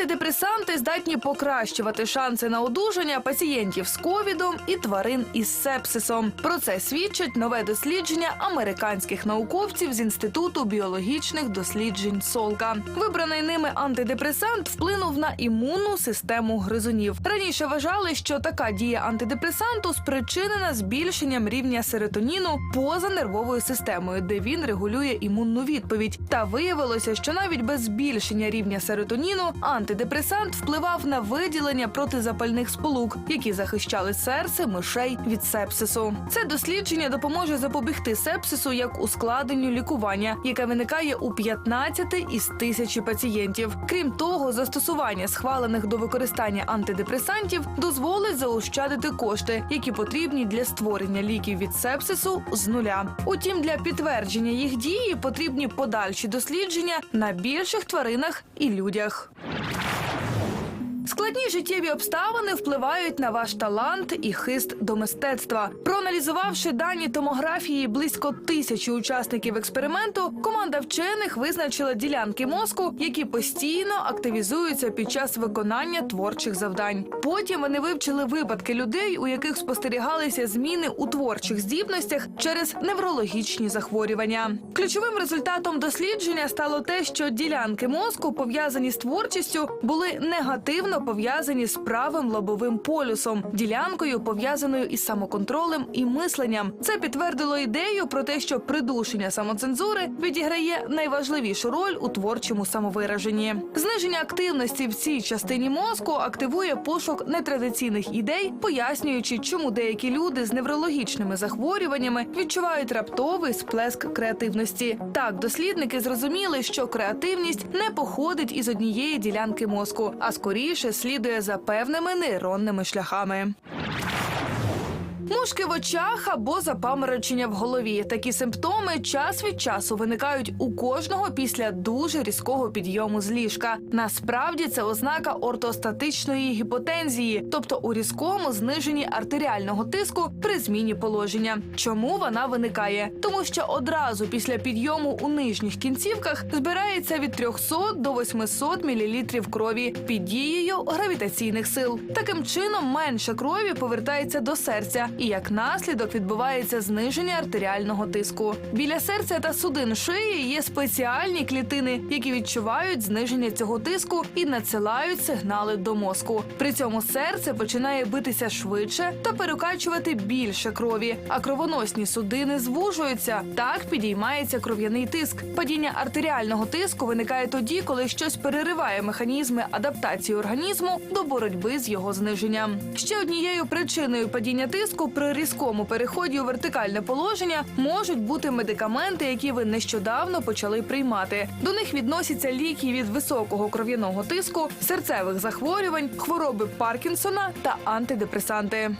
Антидепресанти здатні покращувати шанси на одужання пацієнтів з ковідом і тварин із сепсисом. Про це свідчить нове дослідження американських науковців з інституту біологічних досліджень Солка. Вибраний ними антидепресант вплинув на імунну систему гризунів. Раніше вважали, що така дія антидепресанту спричинена збільшенням рівня серотоніну поза нервовою системою, де він регулює імунну відповідь. Та виявилося, що навіть без збільшення рівня серотоніну антидепресант впливав на виділення протизапальних сполук, які захищали серце мишей від сепсису. Це дослідження допоможе запобігти сепсису як ускладненню лікування, яке виникає у 15 із тисячі пацієнтів. Крім того, застосування схвалених до використання антидепресантів дозволить заощадити кошти, які потрібні для створення ліків від сепсису з нуля. Утім, для підтвердження їх дії потрібні подальші дослідження на більших тваринах і людях. Складні життєві обставини впливають на ваш талант і хист до мистецтва. Проаналізувавши дані томографії близько тисячі учасників експерименту, команда вчених визначила ділянки мозку, які постійно активізуються під час виконання творчих завдань. Потім вони вивчили випадки людей, у яких спостерігалися зміни у творчих здібностях через неврологічні захворювання. Ключовим результатом дослідження стало те, що ділянки мозку, пов'язані з творчістю, були негативно пов'язані з правим лобовим полюсом, ділянкою пов'язаною із самоконтролем і мисленням. Це підтвердило ідею про те, що придушення самоцензури відіграє найважливішу роль у творчому самовираженні. Зниження активності в цій частині мозку активує пошук нетрадиційних ідей, пояснюючи, чому деякі люди з неврологічними захворюваннями відчувають раптовий сплеск креативності. Так, дослідники зрозуміли, що креативність не походить із однієї ділянки мозку, а скоріше слідує за певними нейронними шляхами. Мушки в очах або запаморочення в голові. Такі симптоми час від часу виникають у кожного після дуже різкого підйому з ліжка. Насправді це ознака ортостатичної гіпотензії, тобто у різкому зниженні артеріального тиску при зміні положення. Чому вона виникає? Тому що одразу після підйому у нижніх кінцівках збирається від 300 до 800 мл крові під дією гравітаційних сил. Таким чином менше крові повертається до серця, і як наслідок відбувається зниження артеріального тиску. Біля серця та судин шиї є спеціальні клітини, які відчувають зниження цього тиску і надсилають сигнали до мозку. При цьому серце починає битися швидше та перекачувати більше крові, а кровоносні судини звужуються. Так підіймається кров'яний тиск. Падіння артеріального тиску виникає тоді, коли щось перериває механізми адаптації організму до боротьби з його зниженням. Ще однією причиною падіння тиску при різкому переході у вертикальне положення можуть бути медикаменти, які ви нещодавно почали приймати. До них відносяться ліки від високого кров'яного тиску, серцевих захворювань, хвороби Паркінсона та антидепресанти.